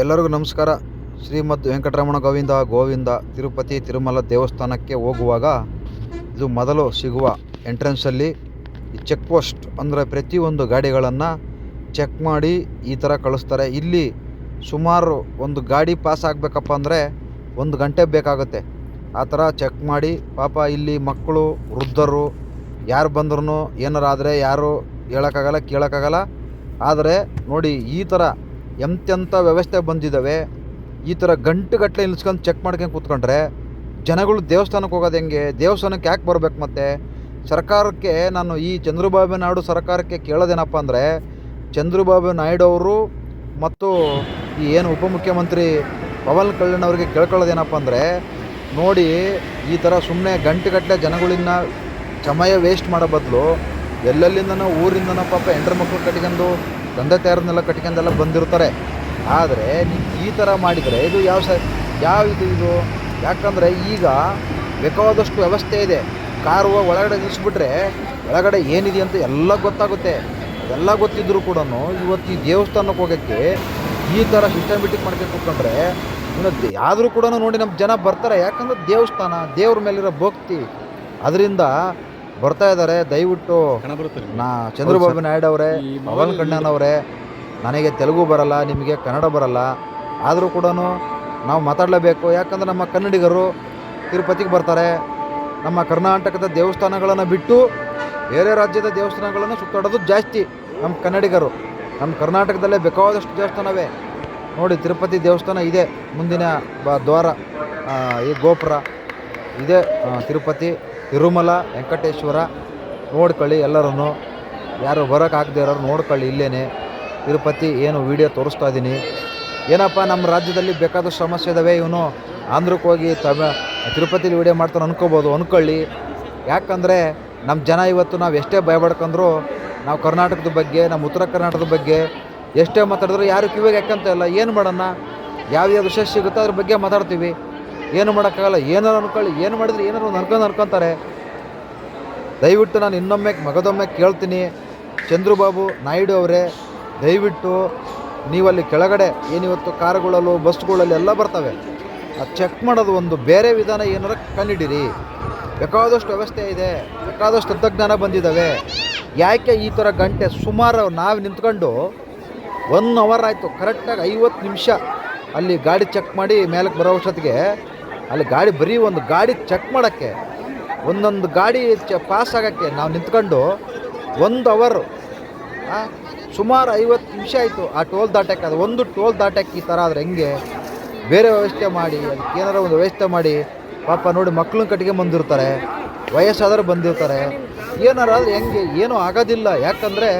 ಎಲ್ಲರಿಗೂ ನಮಸ್ಕಾರ. ಶ್ರೀಮದ್ ವೆಂಕಟರಮಣ ಗೋವಿಂದ ಗೋವಿಂದ ತಿರುಪತಿ ತಿರುಮಲ ದೇವಸ್ಥಾನಕ್ಕೆ ಹೋಗುವಾಗ ಇದು ಮೊದಲು ಸಿಗುವ ಎಂಟ್ರೆನ್ಸಲ್ಲಿ ಈ ಚೆಕ್ ಪೋಸ್ಟ್ ಅಂದರೆ ಪ್ರತಿಯೊಂದು ಗಾಡಿಗಳನ್ನು ಚೆಕ್ ಮಾಡಿ ಈ ಥರ ಕಳಿಸ್ತಾರೆ. ಇಲ್ಲಿ ಸುಮಾರು ಒಂದು ಗಾಡಿ ಪಾಸ್ ಆಗಬೇಕಪ್ಪ ಅಂದರೆ ಒಂದು ಗಂಟೆ ಬೇಕಾಗುತ್ತೆ. ಆ ಥರ ಚೆಕ್ ಮಾಡಿ, ಪಾಪ ಇಲ್ಲಿ ಮಕ್ಕಳು, ವೃದ್ಧರು ಯಾರು ಬಂದ್ರೂ ಏನಾರಾದರೆ ಆದರೆ ಯಾರು ಹೇಳೋಕ್ಕಾಗಲ್ಲ, ಕೇಳೋಕ್ಕಾಗಲ್ಲ. ಆದರೆ ನೋಡಿ ಈ ಥರ ಎಂತೆಂಥ ವ್ಯವಸ್ಥೆ ಬಂದಿದ್ದಾವೆ, ಈ ಥರ ಗಂಟುಗಟ್ಟಲೆ ನಿಲ್ಸ್ಕೊಂಡು ಚೆಕ್ ಮಾಡ್ಕೊಂಡು ಕೂತ್ಕೊಂಡ್ರೆ ಜನಗಳು ದೇವಸ್ಥಾನಕ್ಕೆ ಹೋಗೋದು ಹೆಂಗೆ, ದೇವಸ್ಥಾನಕ್ಕೆ ಯಾಕೆ ಬರಬೇಕು ಮತ್ತೆ? ಸರ್ಕಾರಕ್ಕೆ ನಾನು ಈ ಚಂದ್ರಬಾಬು ನಾಯ್ಡು ಸರ್ಕಾರಕ್ಕೆ ಕೇಳೋದೇನಪ್ಪ ಅಂದರೆ, ಚಂದ್ರಬಾಬು ನಾಯ್ಡು ಅವರು ಮತ್ತು ಈ ಏನು ಉಪಮುಖ್ಯಮಂತ್ರಿ ಪವನ್ ಕಲ್ಯಾಣ್ ಅವರಿಗೆ ಕೇಳ್ಕೊಳ್ಳೋದೇನಪ್ಪ ಅಂದರೆ, ನೋಡಿ ಈ ಥರ ಸುಮ್ಮನೆ ಗಂಟೆಗಟ್ಟಲೆ ಜನಗಳನ್ನ ಸಮಯ ವೇಸ್ಟ್ ಮಾಡೋ ಬದಲು ಎಲ್ಲೆಲ್ಲಿಂದನೋ ಊರಿಂದನೋ ಪಾಪ ಹೆಂಡ್ರ ಮಕ್ಕಳು ಕಟ್ಕೊಂಡು ತಂದೆ ತಾಯರನ್ನೆಲ್ಲ ಕಟ್ಕೊಂಡೆಲ್ಲ ಬಂದಿರ್ತಾರೆ ಆದರೆ ನೀವು ಈ ಥರ ಮಾಡಿದರೆ ಇದು ಯಾವ ಸ, ಯಾವ ಇದು ಇದು? ಯಾಕಂದರೆ ಈಗ ಬೇಕಾದಷ್ಟು ವ್ಯವಸ್ಥೆ ಇದೆ. ಕಾರು ಒಳಗಡೆ ನಿಲ್ಲಿಸ್ಬಿಟ್ರೆ ಒಳಗಡೆ ಏನಿದೆ ಅಂತ ಎಲ್ಲ ಗೊತ್ತಾಗುತ್ತೆ. ಎಲ್ಲ ಗೊತ್ತಿದ್ದರೂ ಕೂಡ ಇವತ್ತು ಈ ದೇವಸ್ಥಾನಕ್ಕೆ ಹೋಗೋಕ್ಕೆ ಈ ಥರ ಸಿಸ್ಟಮೆಟಿಕ್ ಮಾಡ್ಕೊಂಡು ಕೂತ್ಕೊಂಡ್ರೆ ಇನ್ನು ಆದರೂ ಕೂಡ ನೋಡಿ ನಮ್ಮ ಜನ ಬರ್ತಾರೆ. ಯಾಕಂದ್ರೆ ದೇವಸ್ಥಾನ ದೇವ್ರ ಮೇಲಿರೋ ಭಕ್ತಿ. ಅದರಿಂದ ಬರ್ತಾ ಇದ್ದಾರೆ. ದಯವಿಟ್ಟು? ನಾ ಚಂದ್ರಬಾಬು ನಾಯ್ಡು ಅವರೇ ಪವನ್ ಕಲ್ಯಾಣ್ ಅವರೇ ನನಗೆ ತೆಲುಗು ಬರಲ್ಲ ನಿಮಗೆ ಕನ್ನಡ ಬರಲ್ಲ. ಆದರೂ ಕೂಡ ನಾವು ಮಾತಾಡಲೇಬೇಕು. ಯಾಕಂದ್ರೆ ನಮ್ಮ ಕನ್ನಡಿಗರು ತಿರುಪತಿಗೆ ಬರ್ತಾರೆ. ನಮ್ಮ ಕರ್ನಾಟಕದ ದೇವಸ್ಥಾನಗಳನ್ನು ಬಿಟ್ಟು ಬೇರೆ ರಾಜ್ಯದ ದೇವಸ್ಥಾನಗಳನ್ನು ಸುತ್ತಾಡೋದು ಜಾಸ್ತಿ ನಮ್ಮ ಕನ್ನಡಿಗರು. ನಮ್ಮ ಕರ್ನಾಟಕದಲ್ಲೇ ಬೇಕಾದಷ್ಟು ದೇವಸ್ಥಾನವೇ. ನೋಡಿ ತಿರುಪತಿ ದೇವಸ್ಥಾನ ಇದೆ. ಮುಂದಿನ ಬ ದ್ವಾರ ಈ ಗೋಪುರ ಇದೆ ತಿರುಪತಿ. ತಿರುಮಲ, ವೆಂಕಟೇಶ್ವರ, ನೋಡ್ಕೊಳ್ಳಿ ಎಲ್ಲರೂ ಯಾರು ಬರೋಕ್ಕಾಗದೇ ಇರೋರು ನೋಡ್ಕೊಳ್ಳಿ ಇಲ್ಲೇ ತಿರುಪತಿ ಏನು ವೀಡಿಯೋ ತೋರಿಸ್ತಾ ಇದ್ದೀನಿ ಏನಪ್ಪ, ನಮ್ಮ ರಾಜ್ಯದಲ್ಲಿ ಬೇಕಾದಷ್ಟು ಸಮಸ್ಯೆ ಇದಾವೆ, ಇವನು ಆಂಧ್ರಕ್ಕೆ ಹೋಗಿ ತಮ ತಿರುಪತಿಲಿ ವೀಡಿಯೋ ಮಾಡ್ತಾನೆ ಅನ್ಕೋಬೋದು, ಅನ್ಕೊಳ್ಳಿ. ಯಾಕಂದರೆ ನಮ್ಮ ಜನ ಇವತ್ತು ನಾವು ಎಷ್ಟೇ ಭಯಪಡ್ಕೊಂಡ್ರು, ನಾವು ಕರ್ನಾಟಕದ ಬಗ್ಗೆ, ನಮ್ಮ ಉತ್ತರ ಕರ್ನಾಟಕದ ಬಗ್ಗೆ ಎಷ್ಟೇ ಮಾತಾಡಿದ್ರು ಯಾರು ಕಿವಿಗೆ ಯಾಕಂತ ಇಲ್ಲ. ಏನು ಮಾಡೋಣ? ಯಾವ್ಯಾವ ವಿಷಯ ಸಿಗುತ್ತೋ ಅದ್ರ ಬಗ್ಗೆ ಮಾತಾಡ್ತೀವಿ. ಏನು ಮಾಡೋಕ್ಕಾಗಲ್ಲ ಏನಾರು ಅನ್ಕೊಳ್ಳಿ, ಏನು ಮಾಡಿದ್ರೆ ಏನಾರು ಒಂದು ಅನ್ಕೊಂಡು ಅನ್ಕೊತಾರೆ. ದಯವಿಟ್ಟು ನಾನು ಇನ್ನೊಮ್ಮೆ ಮಗದೊಮ್ಮೆ ಕೇಳ್ತೀನಿ. ಚಂದ್ರಬಾಬು ನಾಯ್ಡು ಅವರೇ, ದಯವಿಟ್ಟು ನೀವಲ್ಲಿ ಕೆಳಗಡೆ, ಏನಿವತ್ತು ಕಾರುಗಳಲ್ಲೂ, ಬಸ್ಗಳಲ್ಲಿ ಎಲ್ಲ ಬರ್ತವೆ. ಅದು ಚೆಕ್ ಮಾಡೋದು ಒಂದು ಬೇರೆ ವಿಧಾನ ಏನಾರ ಕಂಡಿಡೀರಿ. ಬೇಕಾದಷ್ಟು ವ್ಯವಸ್ಥೆ ಇದೆ, ಬೇಕಾದಷ್ಟು ತಂತ್ರಜ್ಞಾನ ಬಂದಿದ್ದಾವೆ ಯಾಕೆ ಈ ಥರ ಗಂಟೆ ಸುಮಾರು ನಾವು ನಿಂತ್ಕೊಂಡು ಒನ್ ಅವರ್ ಆಯಿತು ಕರೆಕ್ಟಾಗಿ ಐವತ್ತು ನಿಮಿಷ ಅಲ್ಲಿ ಗಾಡಿ ಚೆಕ್ ಮಾಡಿ ಮೇಲಕ್ಕೆ ಬರೋ ಅಷ್ಟೊತ್ತಿಗೆ ಅಲ್ಲಿ ಗಾಡಿ ಬರೀ ಒಂದು ಗಾಡಿ ಚೆಕ್ ಮಾಡೋಕ್ಕೆ, ಒಂದೊಂದು ಗಾಡಿ ಚ ಪಾಸ್ ಆಗೋಕ್ಕೆ ನಾವು ನಿಂತ್ಕೊಂಡು ಒಂದು ಅವರು ಸುಮಾರು ಐವತ್ತು ನಿಮಿಷ ಆಯಿತು ಆ ಟೋಲ್ ದಾಟಕ್ಕೆ. ಅದು ಒಂದು ಟೋಲ್ ದಾಟಕ್ಕೆ ಈ ಥರ ಆದರೆ ಹೆಂಗೆ? ಬೇರೆ ವ್ಯವಸ್ಥೆ ಮಾಡಿ, ಅದಕ್ಕೆ ಏನಾರ ಒಂದು ವ್ಯವಸ್ಥೆ ಮಾಡಿ, ಪಾಪ ನೋಡಿ ಮಕ್ಕಳು ಕಟ್ಟಿಗೆ ಬಂದಿರ್ತಾರೆ ವಯಸ್ಸಾದರೂ ಬಂದಿರ್ತಾರೆ. ಏನಾರ ಆದರೆ ಹೆಂಗೆ? ಏನೂ ಆಗೋದಿಲ್ಲ. ಯಾಕಂದರೆ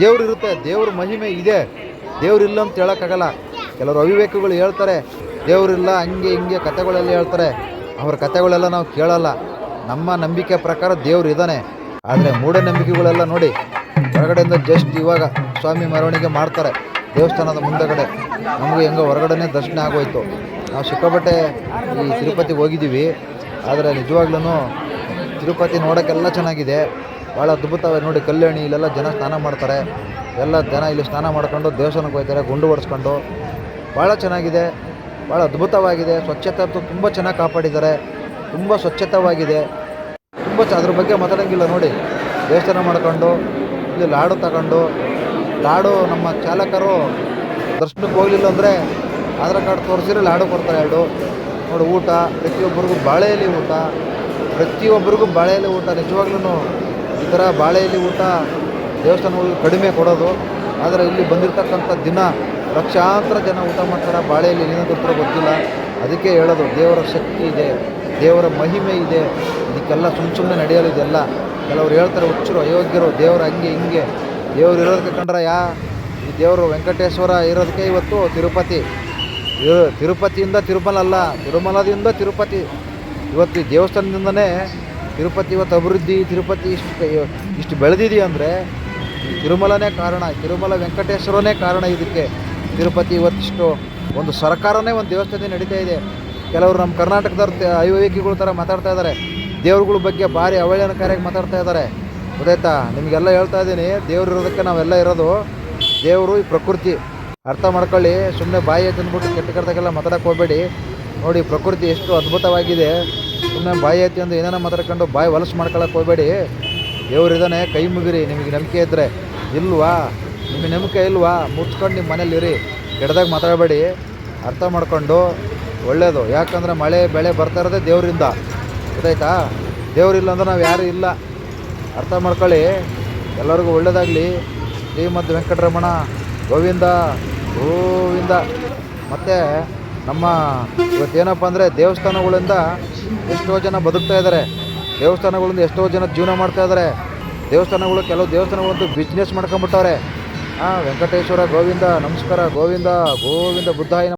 ದೇವ್ರು ಇರುತ್ತೆ, ದೇವ್ರ ಮಹಿಮೆ ಇದೆ. ದೇವ್ರಿಲ್ಲ ಅಂತ ಹೇಳೋಕ್ಕಾಗಲ್ಲ. ಕೆಲವರು ಅವಿವೇಕಗಳು ಹೇಳ್ತಾರೆ ದೇವರಿಲ್ಲ, ಹಂಗೆ ಹಿಂಗೆ ಕತೆಗಳೆಲ್ಲ ಹೇಳ್ತಾರೆ. ಅವ್ರ ಕತೆಗಳೆಲ್ಲ ನಾವು ಕೇಳಲ್ಲ. ನಮ್ಮ ನಂಬಿಕೆ ಪ್ರಕಾರ ದೇವ್ರು ಇದ್ದಾನೆ ಆದರೆ ಮೂಢನಂಬಿಕೆಗಳೆಲ್ಲ ನೋಡಿ, ಹೊರಗಡೆಯಿಂದ ಜಸ್ಟ್ ಇವಾಗ ಸ್ವಾಮಿ ಮೆರವಣಿಗೆ ಮಾಡ್ತಾರೆ ದೇವಸ್ಥಾನದ ಮುಂದಗಡೆ. ನಮಗೂ ಹೆಂಗೋ ಹೊರಗಡೆನೇ ದರ್ಶನ ಆಗೋಯ್ತು. ನಾವು ಸಿಕ್ಕಾಪಟ್ಟೆ ಈ ತಿರುಪತಿಗೆ ಹೋಗಿದ್ದೀವಿ. ಆದರೆ ನಿಜವಾಗ್ಲೂ ತಿರುಪತಿ ನೋಡೋಕ್ಕೆಲ್ಲ ಚೆನ್ನಾಗಿದೆ. ಭಾಳ ಅದ್ಭುತವೇ ನೋಡಿ, ಕಲ್ಯಾಣಿ ಇಲ್ಲೆಲ್ಲ ಜನ ಸ್ನಾನ ಮಾಡ್ತಾರೆ. ಎಲ್ಲ ಜನ ಇಲ್ಲಿ ಸ್ನಾನ ಮಾಡ್ಕೊಂಡು ದೇವಸ್ಥಾನಕ್ಕೆ ಹೋಗ್ತಾರೆ, ಗುಂಡು ಹೊಡೆಸ್ಕೊಂಡು. ಭಾಳ ಚೆನ್ನಾಗಿದೆ. ಭಾಳ ಅದ್ಭುತವಾಗಿದೆ. ಸ್ವಚ್ಛತೆ ಅಂತೂ ತುಂಬ ಚೆನ್ನಾಗಿ ಕಾಪಾಡಿದ್ದಾರೆ. ತುಂಬ ಸ್ವಚ್ಛತವಾಗಿದೆ. ತುಂಬ ಚ ಅದ್ರ ಬಗ್ಗೆ ಮಾತಾಡೋಂಗಿಲ್ಲ ನೋಡಿ. ದೇವಸ್ಥಾನ ಮಾಡ್ಕೊಂಡು, ಇಲ್ಲಿ ಲಾಡು ತಗೊಂಡು, ಲಾಡು ನಮ್ಮ ಚಾಲಕರು ದರ್ಶನಕ್ಕೆ ಹೋಗಲಿಲ್ಲ ಅಂದರೆ ಆಧಾರ್ ಕಾರ್ಡ್ ತೋರಿಸಿದ್ರೆ ಲಾಡು ಕೊಡ್ತಾರೆ ಎರಡು. ನೋಡಿ ಊಟ, ಪ್ರತಿಯೊಬ್ಬರಿಗೂ ಬಾಳೆಯಲ್ಲಿ ಊಟ, ಪ್ರತಿಯೊಬ್ಬರಿಗೂ ಬಾಳೆಯಲ್ಲಿ ಊಟ. ನಿಜವಾಗ್ಲೂ ಈ ಥರ ಬಾಳೆಯಲ್ಲಿ ಊಟ ದೇವಸ್ಥಾನಗಳಿಗೆ ಕಡಿಮೆ ಕೊಡೋದು. ಆದರೆ ಇಲ್ಲಿ ಬಂದಿರತಕ್ಕಂಥ ದಿನ ಲಕ್ಷಾಂತರ ಜನ ಊಟ ಮಾಡ್ತಾರೆ, ಬಾಳೆಯಲ್ಲಿ ಏನೇನು ಗೊತ್ತಿಲ್ಲ. ಅದಕ್ಕೆ ಹೇಳೋದು, ದೇವರ ಶಕ್ತಿ ಇದೆ, ದೇವರ ಮಹಿಮೆ ಇದೆ, ಇದಕ್ಕೆಲ್ಲ ಸುಮ್ಮ ಸುಮ್ಮನೆ ನಡೆಯಲು ಇದೆಲ್ಲ. ಕೆಲವ್ರು ಹೇಳ್ತಾರೆ, ಹುಚ್ಚರು, ಅಯೋಗ್ಯರು, ದೇವರು ಹಂಗೆ ಹಿಂಗೆ. ದೇವರು ಇರೋದಕ್ಕೆ ಕಂಡ್ರೆ ಯಾ? ಈ ದೇವರು ವೆಂಕಟೇಶ್ವರ ಇರೋದಕ್ಕೆ ಇವತ್ತು ತಿರುಪತಿ. ತಿರುಪತಿಯಿಂದ ತಿರುಮಲ ಅಲ್ಲ ತಿರುಮಲದಿಂದ ತಿರುಪತಿ. ಇವತ್ತು ಈ ದೇವಸ್ಥಾನದಿಂದನೇ ತಿರುಪತಿ ಇವತ್ತು ಅಭಿವೃದ್ಧಿ, ತಿರುಪತಿ ಇಷ್ಟು ಇಷ್ಟು ಬೆಳೆದಿದೆಯಂದರೆ ತಿರುಮಲನೇ ಕಾರಣ ತಿರುಮಲ ವೆಂಕಟೇಶ್ವರನೇ ಕಾರಣ ಇದಕ್ಕೆ. ತಿರುಪತಿ ಇವತ್ತಿಷ್ಟು ಒಂದು ಸರ್ಕಾರನೇ ಒಂದು ದೇವಸ್ಥಾನ ನಡೀತಾ ಇದೆ. ಕೆಲವರು ನಮ್ಮ ಕರ್ನಾಟಕದವ್ರ ಅವಿವೇಕಿಗಳ ಥರ ಮಾತಾಡ್ತಾ ಇದ್ದಾರೆ. ದೇವ್ರುಗಳ ಬಗ್ಗೆ ಭಾರಿ ಅವಹೇಳನಕಾರಿಯಾಗಿ ಮಾತಾಡ್ತಾ ಇದ್ದಾರೆ. ಗೊತ್ತಾಯ್ತಾ? ನಿಮಗೆಲ್ಲ ಹೇಳ್ತಾ ಇದ್ದೀನಿ, ದೇವ್ರು ಇರೋದಕ್ಕೆ ನಾವೆಲ್ಲ ಇರೋದು ದೇವರು ಈ ಪ್ರಕೃತಿ. ಅರ್ಥ ಮಾಡ್ಕೊಳ್ಳಿ ಸುಮ್ಮನೆ ಬಾಯಿ ತಿಂದ್ಬಿಟ್ಟು ಕೆಟ್ಟ ಕೆಟ್ಟದಾಗೆಲ್ಲ ಮಾತಾಡಕ್ಕೆ ಹೋಗಬೇಡಿ. ನೋಡಿ, ಪ್ರಕೃತಿ ಎಷ್ಟು ಅದ್ಭುತವಾಗಿದೆ. ಸುಮ್ಮನೆ ಬಾಯಿ ಎತ್ತಿ ಅಂದು ಏನೇನೋ ಮಾತಾಡ್ಕೊಂಡು ಬಾಯಿ ಹೊಲಸು ಮಾಡ್ಕೊಳಕ್ಕೆ ಹೋಗಬೇಡಿ. ದೇವ್ರಿದ್ದಾನೆ, ಕೈ ಮುಗಿರಿ, ನಿಮಗೆ ನಂಬಿಕೆ ಇದ್ದರೆ ಇಲ್ವಾ? ನಿಮಗೆ ನಂಬಿಕೆ ಇಲ್ವಾ? ಮುಚ್ಕೊಂಡು ನಿಮ್ಮ ಮನೇಲಿ ಇರಿ. ಕೆಟ್ಟದಾಗ ಮಾತಾಡಬೇಡಿ. ಅರ್ಥ ಮಾಡ್ಕೊಂಡು ಒಳ್ಳೆಯದು ಯಾಕಂದರೆ ಮಳೆ, ಬೆಳೆ ಬರ್ತಾ ಇರೋದೇ ದೇವರಿಂದ. ಗೊತ್ತಾಯ್ತಾ? ದೇವರಿಲ್ಲ ಅಂದ್ರೆ ನಾವು ಯಾರೂ ಇಲ್ಲ. ಅರ್ಥ ಮಾಡ್ಕೊಳ್ಳಿ. ಎಲ್ಲರಿಗೂ ಒಳ್ಳೆಯದಾಗಲಿ ಶ್ರೀಮದ್ ವೆಂಕಟರಮಣ, ಗೋವಿಂದ ಗೋವಿಂದ. ಮತ್ತು ನಮ್ಮ ಇವತ್ತೇನಪ್ಪ ಅಂದರೆ ದೇವಸ್ಥಾನಗಳಿಂದ ಎಷ್ಟೋ ಜನ ಬದುಕ್ತಾ ಇದ್ದಾರೆ ದೇವಸ್ಥಾನಗಳಿಂದ ಎಷ್ಟೋ ಜನ ಜೀವನ ಮಾಡ್ತಾ ಇದ್ದಾರೆ ದೇವಸ್ಥಾನಗಳು, ಕೆಲವು ದೇವಸ್ಥಾನಗಳಂತೂ ಬಿಸ್ನೆಸ್ ಮಾಡ್ಕೊಂಬಿಟ್ಟವ್ರೆ. ಹಾಂ ವೆಂಕಟೇಶ್ವರ ಗೋವಿಂದ ನಮಸ್ಕಾರ ಗೋವಿಂದ ಗೋವಿಂದ ಬುದ್ಧಾಯ.